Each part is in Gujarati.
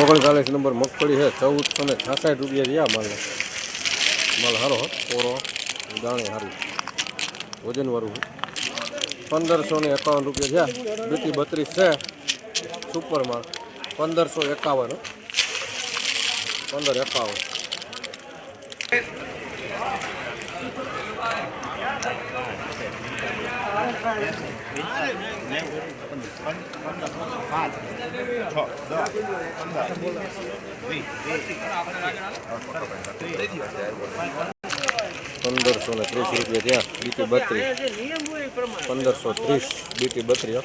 ઓગણચાલીસ નંબર મગફળી છે, ચૌદસો ને છાસઠ રૂપિયા રહ્યા માલ. માલ સારો હો, કોરો દાણી સારું વજનવાળું પંદરસો ને એકાવન રૂપિયા થયા બીટી બત્રીસ છે. સુપર માલ. પંદરસો એકાવન. પંદરસો ને ત્રીસ રૂપિયા ત્યાં બીટી બત્રીસ. પંદરસો ત્રીસ બીટી બત્રીસ.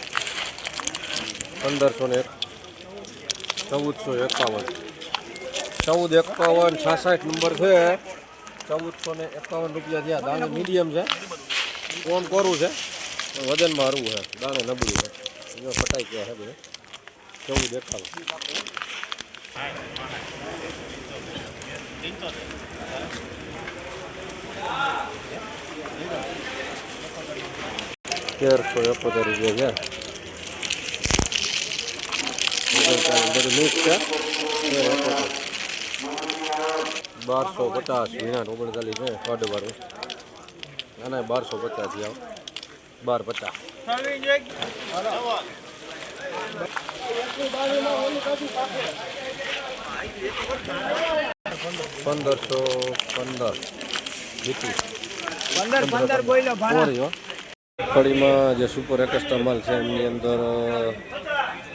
પંદરસો ને એક, ચૌદસો એકાવન. ચૌદ એકાવન છાસઠ નંબર છે. ચૌદસો ને એકાવન રૂપિયા થયા. દાણી મીડિયમ છે. કોણ કોરું છે. પણ વજનમાં હરવું છે દાણે નબળું છે એમાં ફટાઈ ગયા છે બધું. કેવું દેખાવ તેરસો એકોતેર રૂપિયા છે? છે? બારસો પચાસ વિના ઓગણચાલીસ છે કડ વાળું ના બારસો પચાસ આવો બાર પચાસ પંદરસો પંદર. જીતી. પંદર પંદર સોરી હો. મગફળીમાં જે સુપર એક્સ્ટ્રા માલ છે એમની અંદર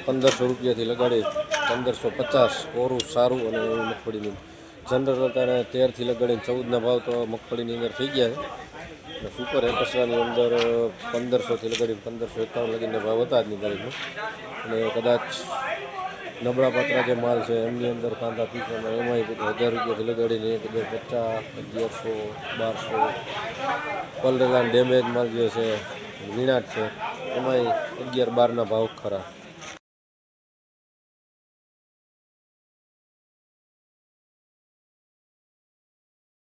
પંદરસો રૂપિયાથી લગાડી પંદરસો પચાસ. ઓરું સારું અને મગફળીનું. જનરલ અત્યારે તેરથી લગાડીને ચૌદના ભાવ તો મગફળીની અંદર થઈ ગયા છે. અને સુપર એક્સ્ટ્રાની અંદર પંદરસોથી લગાડી પંદરસો એકાવન લગીને ભાવ હતા આજની તારીખમાં અને કદાચ નબળા પાત્રા જે માલ છે, એમની અંદર કાંદા પીસવામાં એમાંય હજાર રૂપિયાથી લગાડીને એક હજાર પચાસ, અગિયારસો, બારસો. પલરેલા ડેમેજ માલ જે છે, વીણાટ છે, એમાંય અગિયાર બારના ભાવ ખરા.